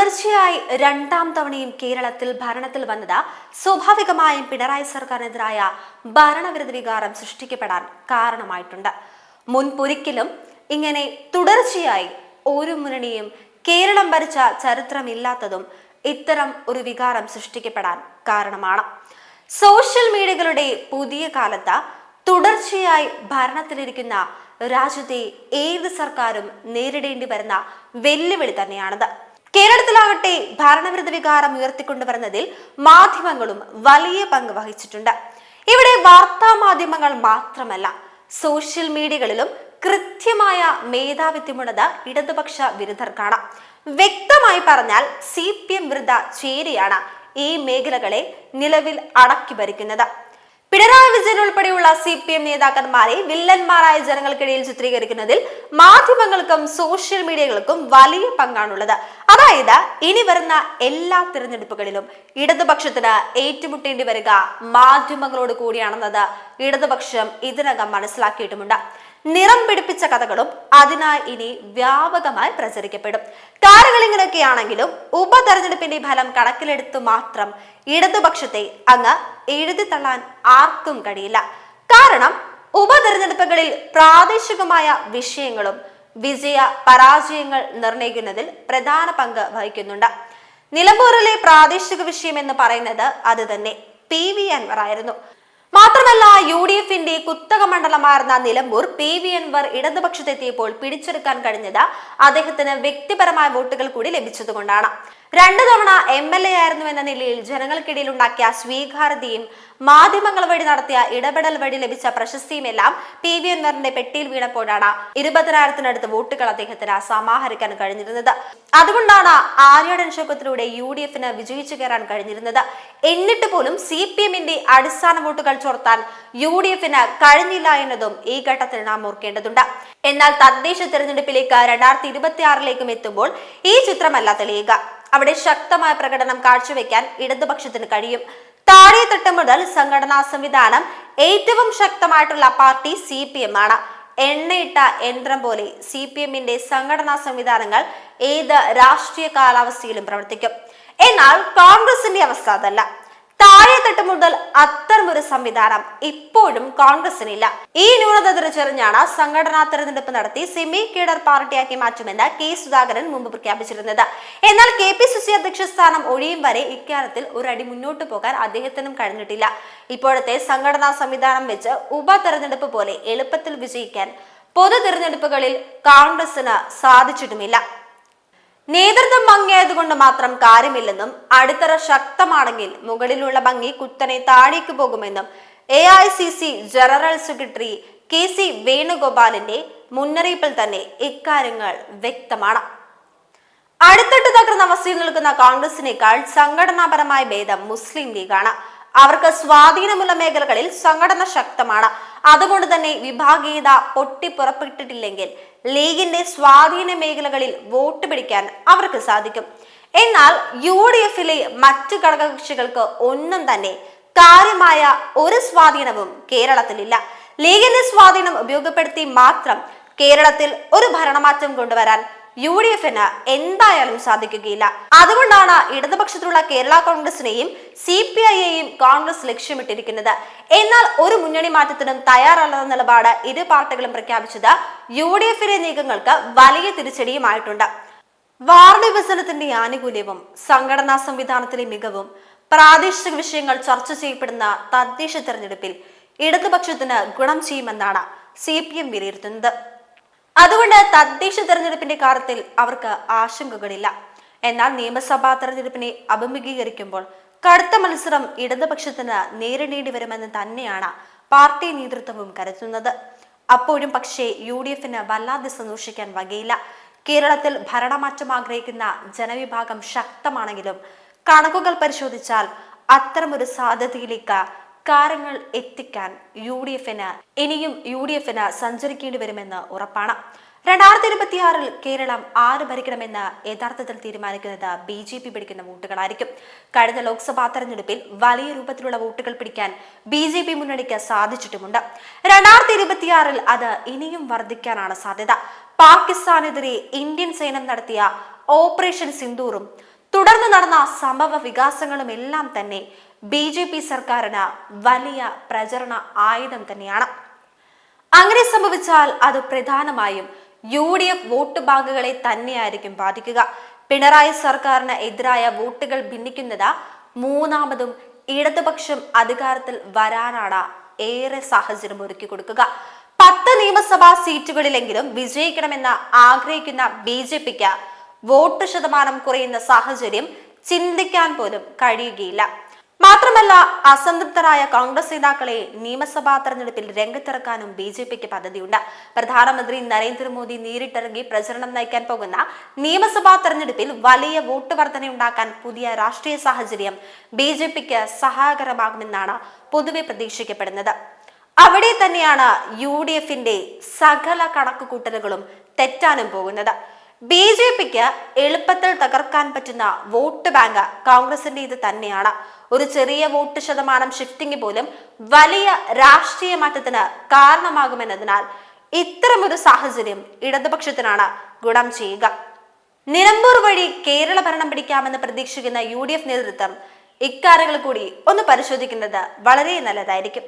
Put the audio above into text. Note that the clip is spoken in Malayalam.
തുടർച്ചയായി രണ്ടാം തവണയും കേരളത്തിൽ ഭരണത്തിൽ വന്നത് സ്വാഭാവികമായും പിണറായി സർക്കാരിനെതിരായ ഭരണവിരുദ്ധ വികാരം സൃഷ്ടിക്കപ്പെടാൻ കാരണമായിട്ടുണ്ട്. മുൻപൊരിക്കലും ഇങ്ങനെ തുടർച്ചയായി ഒരു മുന്നണിയും കേരളം ഭരിച്ച ചരിത്രമില്ലാത്തതും ഇത്തരം ഒരു വികാരം സൃഷ്ടിക്കപ്പെടാൻ കാരണമാണ്. സോഷ്യൽ മീഡിയകളുടെ പുതിയ കാലത്ത് തുടർച്ചയായി ഭരണത്തിലിരിക്കുന്ന രാജ്യത്തെ ഏത് സർക്കാരും നേരിടേണ്ടി വരുന്ന വെല്ലുവിളി തന്നെയാണത്. കേരളത്തിലാകട്ടെ ഭരണവിരുദ്ധ വികാരം ഉയർത്തിക്കൊണ്ടുവരുന്നതിൽ മാധ്യമങ്ങളും വലിയ പങ്ക് വഹിച്ചിട്ടുണ്ട്. ഇവിടെ വാർത്താ മാധ്യമങ്ങൾ മാത്രമല്ല സോഷ്യൽ മീഡിയകളിലും കൃത്യമായ മേധാവിത്വമുള്ളത് ഇടതുപക്ഷ വിരുദ്ധർക്കാണ്. വ്യക്തമായി പറഞ്ഞാൽ സി പി എം വിരുദ്ധ ചേരിയാണ് ഈ മേഖലകളെ നിലവിൽ അടക്കി ഭരിക്കുന്നത്. പിണറായി വിജയൻ ഉൾപ്പെടെയുള്ള സി പി എം നേതാക്കന്മാരെ വില്ലന്മാരായ ജനങ്ങൾക്കിടയിൽ ചിത്രീകരിക്കുന്നതിൽ മാധ്യമങ്ങൾക്കും സോഷ്യൽ മീഡിയകൾക്കും വലിയ പങ്കാണുള്ളത്. അതായത് ഇനി വരുന്ന എല്ലാ തിരഞ്ഞെടുപ്പുകളിലും ഇടതുപക്ഷത്തിന് ഏറ്റുമുട്ടേണ്ടി വരിക മാധ്യമങ്ങളോട് കൂടിയാണെന്നത് ഇടതുപക്ഷം ഇതിനകം മനസ്സിലാക്കിയിട്ടുമുണ്ട്. നിറം പിടിപ്പിച്ച കഥകളും അതിനായി ഇനി വ്യാപകമായി പ്രചരിക്കപ്പെടും. കാര്യങ്ങൾ ഉപതെരഞ്ഞെടുപ്പിന്റെ ഫലം കണക്കിലെടുത്തു മാത്രം ഇടതുപക്ഷത്തെ അങ്ങ് എഴുതി തള്ളാൻ ആർക്കും കഴിയില്ല. കാരണം ഉപതെരഞ്ഞെടുപ്പുകളിൽ പ്രാദേശികമായ വിഷയങ്ങളും വിജയ പരാജയങ്ങൾ നിർണയിക്കുന്നതിൽ പ്രധാന പങ്ക് വഹിക്കുന്നുണ്ട്. നിലമ്പൂരിലെ പ്രാദേശിക വിഷയം എന്ന് പറയുന്നത് അത് തന്നെ പി വി അൻവർ ആയിരുന്നു. മാത്രമല്ല യു ഡി എഫിന്റെ കുത്തക മണ്ഡലമായിരുന്ന നിലമ്പൂർ പി വി അൻവർ ഇടതുപക്ഷത്തെത്തിയപ്പോൾ പിടിച്ചെടുക്കാൻ കഴിഞ്ഞത് അദ്ദേഹത്തിന് വ്യക്തിപരമായ വോട്ടുകൾ കൂടി ലഭിച്ചതുകൊണ്ടാണ്. രണ്ടു തവണ എം എൽ എ ആയിരുന്നു എന്ന നിലയിൽ ജനങ്ങൾക്കിടയിൽ ഉണ്ടാക്കിയ സ്വീകാര്യതയും മാധ്യമങ്ങൾ വഴി നടത്തിയ ഇടപെടൽ വഴി ലഭിച്ച പ്രശസ്തിയുമെല്ലാം പി വി അൻവറിന്റെ പെട്ടിയിൽ വീണപ്പോഴാണ് ഇരുപതിനായിരത്തിനടുത്ത് വോട്ടുകൾ അദ്ദേഹത്തിന് സമാഹരിക്കാൻ കഴിഞ്ഞിരുന്നത്. അതുകൊണ്ടാണ് ആര്യടൻ ശോകത്തിലൂടെ യു ഡി എഫിന് വിജയിച്ചു കയറാൻ കഴിഞ്ഞിരുന്നത്. എന്നിട്ട് പോലും സി പി എമ്മിന്റെ അടിസ്ഥാന വോട്ടുകൾ ചോർത്താൻ യു ഡി എഫിന് കഴിഞ്ഞില്ല എന്നതും ഈ ഘട്ടത്തിൽ നാം ഓർക്കേണ്ടതുണ്ട്. എന്നാൽ തദ്ദേശ തെരഞ്ഞെടുപ്പിലേക്ക് രണ്ടായിരത്തി ഇരുപത്തി എത്തുമ്പോൾ ഈ ചിത്രമല്ല തെളിയുക. അവിടെ ശക്തമായ പ്രകടനം കാഴ്ചവെക്കാൻ ഇടതുപക്ഷത്തിന് കഴിയും. താഴെത്തട്ട് മുതൽ സംഘടനാ സംവിധാനം ഏറ്റവും ശക്തമായിട്ടുള്ള പാർട്ടി സി പി എം ആണ്. എണ്ണയിട്ട യന്ത്രം പോലെ സി പി എമ്മിന്റെ സംഘടനാ സംവിധാനങ്ങൾ ഏത് രാഷ്ട്രീയ കാലാവസ്ഥയിലും പ്രവർത്തിക്കും. എന്നാൽ കോൺഗ്രസിന്റെ അവസ്ഥ അതല്ല. താഴെത്തട്ട് മുതൽ അത്തരമൊരു സംവിധാനം ഇപ്പോഴും കോൺഗ്രസിനില്ല. ഈ ന്യൂനത തിരിച്ചറിഞ്ഞാണ് സംഘടനാ തെരഞ്ഞെടുപ്പ് നടത്തി സെമി കേഡർ പാർട്ടിയാക്കി മാറ്റുമെന്ന് കെ സുധാകരൻ മുമ്പ് പ്രഖ്യാപിച്ചിരുന്നത്. എന്നാൽ കെ പി സി സി അധ്യക്ഷ സ്ഥാനം ഒഴിയും വരെ ഇക്കാര്യത്തിൽ ഒരടി മുന്നോട്ട് പോകാൻ അദ്ദേഹത്തിനും കഴിഞ്ഞിട്ടില്ല. ഇപ്പോഴത്തെ സംഘടനാ സംവിധാനം വെച്ച് ഉപതെരഞ്ഞെടുപ്പ് പോലെ എളുപ്പത്തിൽ വിജയിക്കാൻ പൊതു തിരഞ്ഞെടുപ്പുകളിൽ കോൺഗ്രസിന് സാധിച്ചിട്ടുമില്ല. നേതൃത്വം ഭംഗിയായതുകൊണ്ട് മാത്രം കാര്യമില്ലെന്നും അടിത്തറ ശക്തമാണെങ്കിൽ മുകളിലുള്ള ഭംഗി കുത്തനെ താഴേക്ക് പോകുമെന്നും A I C C general secretary K C വേണുഗോപാലിന്റെ മുന്നറിയിപ്പിൽ തന്നെ ഇക്കാര്യങ്ങൾ വ്യക്തമാണ്. അടുത്തിട്ട് തകർന്ന അവസ്ഥയിൽ നിൽക്കുന്ന കോൺഗ്രസിനേക്കാൾ സംഘടനാപരമായ ഭേദം മുസ്ലിം ലീഗാണ്. അവർക്ക് സ്വാധീനമുള്ള മേഖലകളിൽ സംഘടന ശക്തമാണ്. അതുകൊണ്ട് തന്നെ വിഭാഗീയത പൊട്ടിപ്പുറപ്പെട്ടിട്ടില്ലെങ്കിൽ ലീഗിന്റെ സ്വാധീന മേഖലകളിൽ വോട്ട് പിടിക്കാൻ അവർക്ക് സാധിക്കും. എന്നാൽ യു ഡി എഫിലെ മറ്റു ഘടകകക്ഷികൾക്ക് ഒന്നും തന്നെ കാര്യമായ ഒരു സ്വാധീനവും കേരളത്തിലില്ല. ലീഗിന്റെ സ്വാധീനം ഉപയോഗപ്പെടുത്തി മാത്രം കേരളത്തിൽ ഒരു ഭരണമാറ്റം കൊണ്ടുവരാൻ യു ഡി എഫിന് എന്തായാലും സാധിക്കുകയില്ല. അതുകൊണ്ടാണ് ഇടതുപക്ഷത്തിലുള്ള കേരള കോൺഗ്രസിനെയും സി പി ഐയെയും കോൺഗ്രസ് ലക്ഷ്യമിട്ടിരിക്കുന്നത്. എന്നാൽ ഒരു മുന്നണി മാറ്റത്തിനും തയ്യാറല്ലെന്ന നിലപാട് ഇരു പാർട്ടികളും പ്രഖ്യാപിച്ചത് യു ഡി എഫിലെ നീക്കങ്ങൾക്ക് വലിയ തിരിച്ചടിയുമായിട്ടുണ്ട്. വാർഡ് വിഭജനത്തിന്റെ ആനുകൂല്യവും സംഘടനാ സംവിധാനത്തിലെ മികവും പ്രാദേശിക വിഷയങ്ങൾ ചർച്ച ചെയ്യപ്പെടുന്ന തദ്ദേശ തെരഞ്ഞെടുപ്പിൽ ഇടതുപക്ഷത്തിന് ഗുണം ചെയ്യുമെന്നാണ് സി പി എം വിലയിരുത്തുന്നത്. അതുകൊണ്ട് തദ്ദേശ തെരഞ്ഞെടുപ്പിന്റെ കാര്യത്തിൽ അവർക്ക് ആശങ്കകളില്ല. എന്നാൽ നിയമസഭാ തെരഞ്ഞെടുപ്പിനെ അഭിമുഖീകരിക്കുമ്പോൾ കടുത്ത മത്സരം ഇടതുപക്ഷത്തിന് നേരിടേണ്ടി വരുമെന്ന് തന്നെയാണ് പാർട്ടി നേതൃത്വവും കരുതുന്നത്. അപ്പോഴും പക്ഷേ യു ഡി എഫിന് വല്ലാതെ സന്തോഷിക്കാൻ വകയില്ല. കേരളത്തിൽ ഭരണമാറ്റം ആഗ്രഹിക്കുന്ന ജനവിഭാഗം ശക്തമാണെങ്കിലും കണക്കുകൾ പരിശോധിച്ചാൽ അത്തരമൊരു സാധ്യതയിലേക്ക് കാര്യങ്ങൾ എത്തിക്കാൻ യു ഡി എഫിന് ഇനിയും യു ഡി എഫിന് സഞ്ചരിക്കേണ്ടി വരുമെന്ന് ഉറപ്പാണ്. രണ്ടായിരത്തി ഇരുപത്തിയാറിൽ കേരളം ആര് ഭരിക്കണമെന്ന് യഥാർത്ഥത്തിൽ തീരുമാനിക്കുന്നത് ബി ജെ പി പിടിക്കുന്ന വോട്ടുകളായിരിക്കും. കഴിഞ്ഞ ലോക്സഭാ തെരഞ്ഞെടുപ്പിൽ വലിയ രൂപത്തിലുള്ള വോട്ടുകൾ പിടിക്കാൻ ബി ജെ പി മുന്നണിക്ക് സാധിച്ചിട്ടുമുണ്ട്. രണ്ടായിരത്തി ഇരുപത്തിയാറിൽ അത് ഇനിയും വർദ്ധിക്കാനാണ് സാധ്യത. പാകിസ്ഥാനെതിരെ ഇന്ത്യൻ സൈന്യം നടത്തിയ ഓപ്പറേഷൻ സിന്ദൂറും തുടർന്ന് നടന്ന സംഭവ വികാസങ്ങളും എല്ലാം തന്നെ ബി ജെ പി സർക്കാരിന് വലിയ പ്രചരണ ആയുധം തന്നെയാണ്. അങ്ങനെ സംഭവിച്ചാൽ അത് പ്രധാനമായും യു ഡി എഫ് വോട്ട് ബാങ്കുകളെ തന്നെയായിരിക്കും ബാധിക്കുക. പിണറായി സർക്കാരിന് എതിരായ വോട്ടുകൾ ഭിന്നിക്കുന്നത് മൂന്നാമതും ഇടതുപക്ഷം അധികാരത്തിൽ വരാനാണ് ഏറെ സാഹചര്യം ഒരുക്കി കൊടുക്കുക. പത്ത് നിയമസഭാ സീറ്റുകളിലെങ്കിലും വിജയിക്കണമെന്ന് ആഗ്രഹിക്കുന്ന ബി ജെ പിക്ക് വോട്ട് ശതമാനം കുറയുന്ന സാഹചര്യം ചിന്തിക്കാൻ പോലും കഴിയുകയില്ല. മാത്രമല്ല അസംതൃപ്തരായ കോൺഗ്രസ് നേതാക്കളെ നിയമസഭാ തെരഞ്ഞെടുപ്പിൽ രംഗത്തിറക്കാനും ബി ജെ പിക്ക് പദ്ധതിയുണ്ട്. പ്രധാനമന്ത്രി നരേന്ദ്രമോദി നേരിട്ടിറങ്ങി പ്രചരണം നയിക്കാൻ പോകുന്ന നിയമസഭാ തെരഞ്ഞെടുപ്പിൽ വലിയ വോട്ട് വർധനയുണ്ടാക്കാൻ പുതിയ രാഷ്ട്രീയ സാഹചര്യം ബി ജെ പിക്ക് സഹായകരമാകുമെന്നാണ് പൊതുവെ പ്രതീക്ഷിക്കപ്പെടുന്നത്. അവിടെ തന്നെയാണ് യു ഡി എഫിന്റെ സകല കണക്കുകൂട്ടലുകളും തെറ്റാനും പോകുന്നത്. ബി ജെ പിക്ക് എളുപ്പത്തിൽ തകർക്കാൻ പറ്റുന്ന വോട്ട് ബാങ്ക് കോൺഗ്രസിന്റെ ഇത് തന്നെയാണ്. ഒരു ചെറിയ വോട്ട് ശതമാനം ഷിഫ്റ്റിംഗ് പോലും വലിയ രാഷ്ട്രീയ മാറ്റത്തിന് കാരണമാകുമെന്നതിനാൽ ഇത്തരമൊരു സാഹചര്യം ഇടതുപക്ഷത്തിനാണ് ഗുണം ചെയ്യുക. നിലമ്പൂർ വഴി കേരള ഭരണം പിടിക്കാമെന്ന് പ്രതീക്ഷിക്കുന്ന യു ഡി എഫ് നേതൃത്വം ഇക്കാര്യങ്ങൾ കൂടി ഒന്ന് പരിശോധിക്കുന്നത് വളരെ നല്ലതായിരിക്കും.